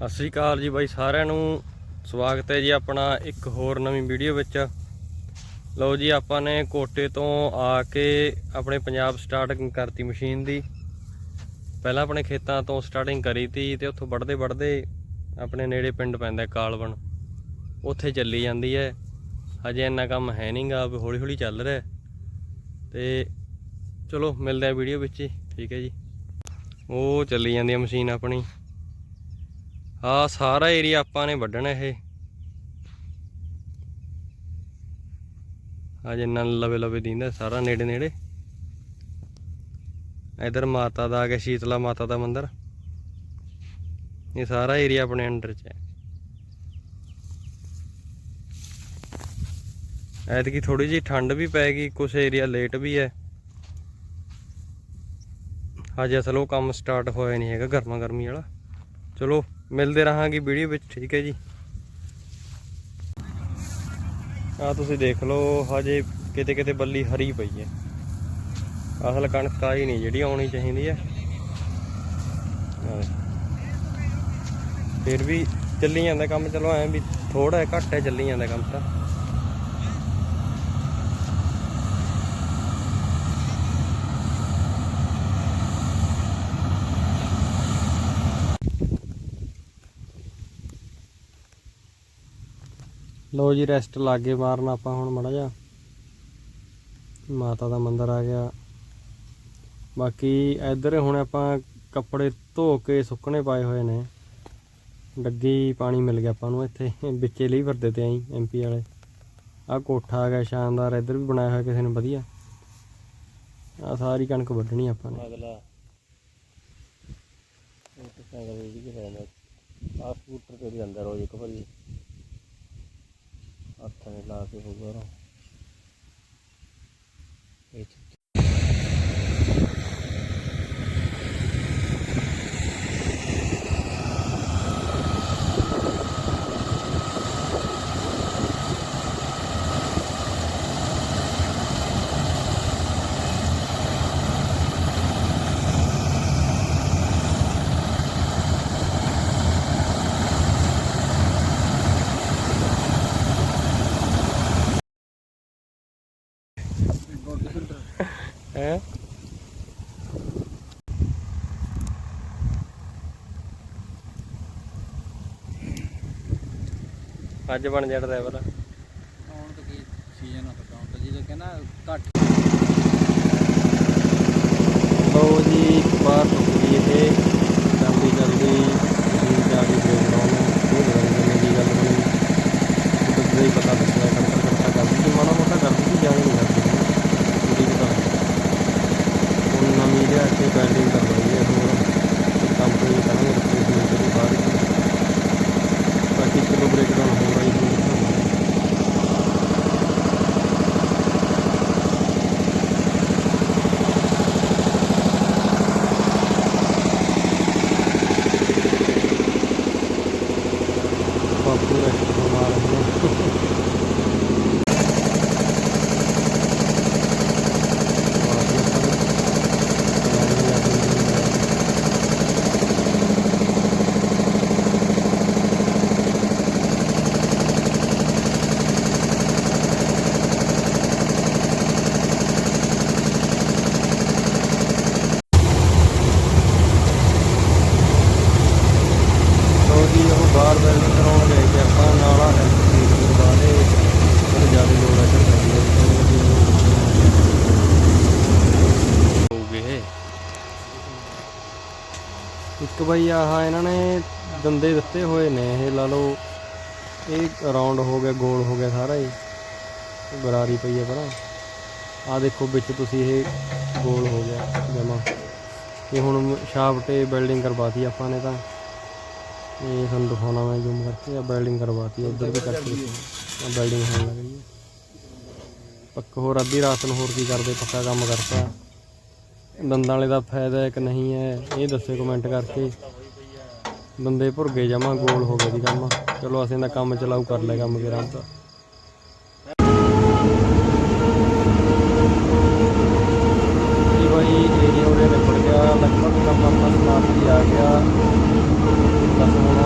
ਸਤਿ ਸ੍ਰੀ ਅਕਾਲ ਜੀ ਬਾਈ ਸਾਰਿਆਂ ਨੂੰ। ਸਵਾਗਤ ਹੈ ਜੀ ਆਪਣਾ ਇੱਕ ਹੋਰ ਨਵੀਂ ਵੀਡੀਓ ਵਿੱਚ। ਲਓ ਜੀ, ਆਪਾਂ ਨੇ ਕੋਟੇ ਤੋਂ ਆ ਕੇ ਆਪਣੇ ਪੰਜਾਬ ਸਟਾਰਟਿੰਗ ਕਰਤੀ ਮਸ਼ੀਨ ਦੀ। ਪਹਿਲਾਂ ਆਪਣੇ ਖੇਤਾਂ ਤੋਂ ਸਟਾਰਟਿੰਗ ਕਰੀ ਤੀ ਤੇ ਉੱਥੋਂ ਵੜਦੇ ਵੜਦੇ ਆਪਣੇ ਨੇੜੇ ਪਿੰਡ ਪੈਂਦਾ ਕਾਲਵਣ। ਉੱਥੇ ਚੱਲੀ ਜਾਂਦੀ ਹੈ। ਹਜੇ ਇੰਨਾ ਕੰਮ ਹੈ ਨਹੀਂਗਾ ਵੀ ਹੌਲੀ ਹੌਲੀ ਚੱਲ ਰਿਹਾ ਹੈ। ਤੇ ਚਲੋ, ਮਿਲਦੇ ਆ ਵੀਡੀਓ ਵਿੱਚ ਹੀ। ਠੀਕ ਹੈ ਜੀ। ਉਹ ਚੱਲੀ ਜਾਂਦੀ ਹੈ ਮਸ਼ੀਨ ਆਪਣੀ। ਆ ਸਾਰਾ ਏਰੀਆ ਆਪਾਂ ਨੇ ਵੱਢਣਾ ਇਹ। ਆ ਜਿੰਨਾ ਲਵੇ ਲਵੇ ਦਿੰਦਾ ਸਾਰਾ ਨੇੜੇ ਨੇੜੇ। ਇਧਰ ਮਾਤਾ ਦਾ ਆ ਗਿਆ ਸ਼ੀਤਲਾ ਮਾਤਾ ਦਾ ਮੰਦਿਰ। ਇਹ ਸਾਰਾ ਏਰੀਆ ਆਪਣੇ ਅੰਡਰ ਚ ਹੈ। ਐਤਕੀ ਥੋੜੀ ਜਿਹੀ ਠੰਡ ਵੀ ਪੈ ਗਈ ਕੁਝ ਏਰੀਆ ਲੇਟ ਵੀ ਹੈ। ਹਜੇ ਅਸਲ ਉਹ ਕੰਮ ਸਟਾਰਟ ਹੋਇਆ ਨਹੀਂ ਹੈਗਾ ਗਰਮਾ ਗਰਮੀ ਵਾਲਾ। ਚਲੋ। ਮਿਲਦੇ ਰਹਾਂਗੇ ਵੀਡੀਓ ਵਿੱਚ, ਠੀਕ ਹੈ ਜੀ। ਆ ਤੁਸੀਂ ਦੇਖ ਲਓ, ਹਜੇ ਕਿਤੇ ਕਿਤੇ ਬੱਲੀ ਹਰੀ ਪਈ ਹੈ। ਅਸਲ ਕਣਕ ਆਈ ਨਹੀਂ, ਜਿਹੜੀ ਆਉਣੀ ਚਾਹੀਦੀ ਹੈ। ਫਿਰ ਵੀ ਚੱਲੀ ਜਾਂਦਾ ਕੰਮ, ਚਲੋ ਐ ਵੀ ਥੋੜਾ ਘੱਟ ਹੈ, ਚੱਲੀ ਜਾਂਦਾ ਕੰਮ ਤਾਂ। ਲੋ ਜੀ ਰੈਸਟ ਲਾਗੇ ਮਾਰਨਾ ਆਪਾਂ ਹੁਣ ਮੜਾ ਜਾ ਮਾਤਾ ਦਾ ਮੰਦਿਰ ਆ ਗਿਆ। ਬਾਕੀ ਇੱਧਰ ਹੁਣ ਆਪਾਂ ਕੱਪੜੇ ਧੋ ਕੇ ਸੁੱਕਣੇ ਪਾਏ ਹੋਏ ਨੇ। ਡੱਗੀ ਪਾਣੀ ਮਿਲ ਗਿਆ ਆਪਾਂ ਨੂੰ ਇੱਥੇ। ਵਿੱਚੇ ਲਈ ਫਿਰਦੇ ਤੇ ਆਈ ਐਮਪੀ ਵਾਲੇ। ਆ ਕੋਠਾ ਆ ਗਿਆ, ਸ਼ਾਨਦਾਰ। ਇੱਧਰ ਵੀ ਬਣਾਇਆ ਹੋਇਆ ਕਿਸੇ ਨੇ, ਵਧੀਆ। ਆ ਸਾਰੀ ਕਣਕ ਵੱਢਣੀ ਆਪਾਂ ਨੇ। ਅਗਲਾ। ਮੋਟਰਸਾਈਕਲ ਇਹ ਵੀ ਰਹਿੰਦਾ। ਆ ਸਕੂਟਰ ਤੇ ਵੀ ਰੋਜ਼ ਇੱਕ ਵਾਰੀ। ਹੱਥ ਨੇ ਲਾ ਕੇ ਹੋਊਗਾ ਰੋ ਇਹ ਹੈ ਅੱਜ ਬਣ ਜਾ ਡਰਾਈਵਰ ਹੁਣ ਤਾਂ ਕੀ ਸੀਜ਼ਨ ਆ ਹੁਣ ਤਾਂ ਜਦੋਂ ਕਹਿੰਦਾ ਘੱਟ ਲਓ ਜੀ ਬਾਹਰ ਰੁਕ ਗਈ ਇਹ ਚੱਲਦੀ ਚੱਲਦੀ ਜੀ ਜਾ ਕੇ ਦੇਖ ਲਓ ਉਹ ਬਦਲ ਗਈ ਗੱਲ ਬਣੀ ਉਹਦਾ ਹੀ ਪਤਾ ਲੱਗਿਆ ਕਰਤਾ ਕਰਤਾ ਕਰਦੀ ਸੀ ਮਾੜਾ ਮੋਟਾ ਕਰਦੀ ਸੀ ਜ਼ਿਆਦਾ ਨਹੀਂ ਕਰਦੀ ਸੀ ਪਤਾ ਹੁਣ ਨਵੀਂ ਲਿਆ ਕੇ ਬੈਲਡਿੰਗ ਕਰ ਰਹੀ ਹੈ ਹੋਰ ਕੰਪਨੀ ਕਰਾਂਗੇ ਰਿਪਲੇਸਮੈਂਟ ਦੀ ਬਾਅਦ ਬਾਕੀ ਚਲੋ ਬ੍ਰੇਕਡਾਊਨ ਹੋ ਰਹੀ ਹੈ ਬਾਪੂ ਰੈਸਟ ਬਣਾ ਰਹੇ ਨੇ ਲੋ ਜੀ ਉਹ ਬਾਹਰ ਵੈਲਡਿੰਗ ਕਰਾਉਣ ਗਏ ਕਿ ਆਪਾਂ ਨਾਲਾ ਹੈ ਦੇ ਬਾਰੇ ਬਹੁਤ ਜ਼ਿਆਦਾ ਲੋੜ ਹੈ ਚੜ ਰਹੀ ਹੋਊਗੇ ਇੱਕ ਬਈ ਆਹ ਇਹਨਾਂ ਨੇ ਦੰਦੇ ਦਿੱਤੇ ਹੋਏ ਨੇ, ਇਹ ਲਾ ਲਓ, ਇਹ ਰਾਉਂਡ ਹੋ ਗਿਆ ਗੋਲ ਹੋ ਗਿਆ ਸਾਰਾ ਹੀ। ਬਰਾਰੀ ਪਈ ਹੈ ਪਰਾਂ ਆ ਦੇਖੋ ਵਿੱਚ ਤੁਸੀਂ ਇਹ ਗੋਲ ਹੋ ਗਿਆ ਜਮਾ। ਇਹ ਹੁਣ ਸ਼ਾਫਟ ਬਿਲਡਿੰਗ ਕਰਵਾਤੀ ਆਪਾਂ ਨੇ ਤਾਂ। ਇਹ ਤੁਹਾਨੂੰ ਦਿਖਾਉਣਾ ਮੈਂ ਜ਼ੂਮ ਕਰਕੇ ਆ ਬਿਲਡਿੰਗ ਕਰਵਾਤੀ, ਉਧਰ ਵੀ ਕਰਕੇ ਆ ਬਿਲਡਿੰਗ ਹੋਣ ਲੱਗ ਰਹੀ ਹੈ ਪੱਕ ਹੋਰ, ਅੱਧੀ ਰਾਤ ਨੂੰ ਹੋਰ ਕੀ ਕਰਦੇ, ਪੱਕਾ ਕੰਮ ਕਰਤਾ। ਦੰਦਾਂ ਵਾਲੇ ਦਾ ਫਾਇਦਾ ਹੈ ਕਿ ਨਹੀਂ ਹੈ, ਇਹ ਦੱਸੇ ਕਮੈਂਟ ਕਰਕੇ। ਬੰਦੇ ਭੁਰ ਗਏ ਜਮਾ, ਗੋਲ ਹੋ ਗਏ ਦੀ ਕੰਮ। ਚਲੋ, ਅਸੀਂ ਦਾ ਕੰਮ ਚਲਾਉ ਕਰ ਲੈ ਕੰਮ ਕਰਾਂ ਤਾਂ ਜੀ ਭਾਈ ਏਰੀਆ ਉਰੇ ਨਿਪਟ ਗਿਆ ਲਗਭਗ ਕੰਮ ਆਪਣਾ ਸਮਾਪਤੀ ਆ ਗਿਆ ਬਸ ਹੁਣ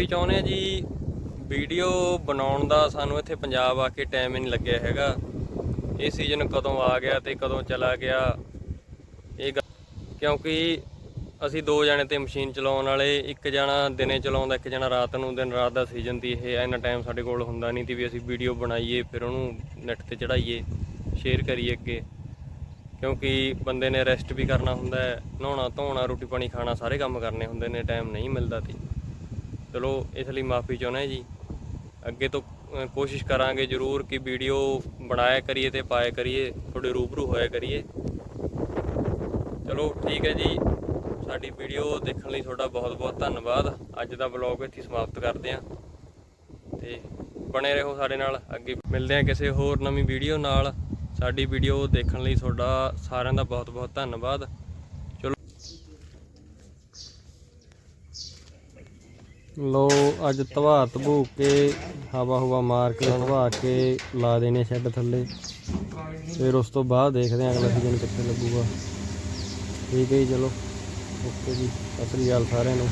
ਮਾਫੀ ਚਾਹੁੰਦੇ ਆ ਜੀ? ਵੀਡੀਓ ਬਣਾਉਣ ਦਾ ਸਾਨੂੰ ਇੱਥੇ ਪੰਜਾਬ ਆ ਕੇ ਟਾਈਮ ਹੀ ਨਹੀਂ ਲੱਗਿਆ ਹੈਗਾ। ਇਹ ਸੀਜ਼ਨ ਕਦੋਂ ਆ ਗਿਆ ਤੇ ਕਦੋਂ ਚਲਾ ਗਿਆ? ਇਹ ਗੱਲ- ਕਿਉਂਕਿ ਅਸੀਂ ਦੋ ਜਣੇ ਤੇ ਮਸ਼ੀਨ ਚਲਾਉਣ ਵਾਲੇ, ਇੱਕ ਜਣਾ ਦਿਨੇ ਚਲਾਉਂਦਾ, ਇੱਕ ਜਣਾ ਰਾਤ ਨੂੰ, ਦਿਨ ਰਾਤ ਦਾ ਸੀਜ਼ਨ ਦੀ ਇਹ ਇੰਨਾ ਟਾਈਮ ਸਾਡੇ ਕੋਲ ਹੁੰਦਾ ਨਹੀਂ ਸੀ ਵੀ ਅਸੀਂ ਵੀਡੀਓ ਬਣਾਈਏ, ਫਿਰ ਉਹਨੂੰ ਨੈਟ ਤੇ ਚੜਾਈਏ ਸ਼ੇਅਰ ਕਰੀਏ ਅੱਗੇ। ਕਿਉਂਕਿ ਬੰਦੇ ਨੇ ਰੈਸਟ ਵੀ ਕਰਨਾ ਹੁੰਦਾ ਹੈ, ਨਹਾਉਣਾ, ਧੋਣਾ, ਰੋਟੀ ਪਾਣੀ ਖਾਣਾ, ਸਾਰੇ ਕੰਮ ਕਰਨੇ ਹੁੰਦੇ ਨੇ ਟਾਈਮ ਨਹੀਂ ਮਿਲਦਾ ਸੀ। ਚਲੋ ਇਸ ਲਈ ਮਾਫੀ ਚਾਹੁੰਦਾ ਜੀ। ਅੱਗੇ ਤੋਂ ਕੋਸ਼ਿਸ਼ ਕਰਾਂਗੇ ਜ਼ਰੂਰ ਕਿ ਵੀਡੀਓ ਬਣਾਇਆ ਕਰੀਏ ਤੇ ਪਾਇਆ ਕਰੀਏ, ਤੁਹਾਡੇ ਰੂਬਰੂ ਹੋਇਆ ਕਰੀਏ। ਚਲੋ ਠੀਕ ਹੈ ਜੀ। ਸਾਡੀ ਵੀਡੀਓ ਦੇਖਣ ਲਈ ਤੁਹਾਡਾ ਬਹੁਤ ਬਹੁਤ ਧੰਨਵਾਦ। ਅੱਜ ਦਾ ਵਲੌਗ ਇੱਥੇ ਸਮਾਪਤ ਕਰਦੇ ਹਾਂ। ਤੇ ਬਣੇ ਰਹੋ ਸਾਡੇ ਨਾਲ ਅੱਗੇ। ਮਿਲਦੇ ਹਾਂ ਕਿਸੇ ਹੋਰ ਨਵੀਂ ਵੀਡੀਓ ਨਾਲ। ਸਾਡੀ ਵੀਡੀਓ ਦੇਖਣ ਲਈ ਤੁਹਾਡਾ ਸਾਰਿਆਂ ਦਾ ਬਹੁਤ ਬਹੁਤ ਧੰਨਵਾਦ। ਲੋ, ਅੱਜ ਧਵਾ ਧਬੂ ਕੇ, ਹਵਾ ਹਵਾ ਮਾਰ ਕੇ, ਧਵਾ ਕੇ ਲਾ ਦੇਣੇ ਸ਼ੈੱਡ ਥੱਲੇ। ਫਿਰ ਉਸ ਤੋਂ ਬਾਅਦ ਦੇਖਦੇ ਹਾਂ ਅਗਲਾ ਸੀਜ਼ਨ ਕਿੱਥੇ ਲੱਗੂਗਾ। ਠੀਕ ਹੈ ਜੀ, ਚਲੋ। ਓਕੇ ਜੀ, ਸਤਿ ਸ੍ਰੀ ਅਕਾਲ ਸਾਰਿਆਂ ਨੂੰ।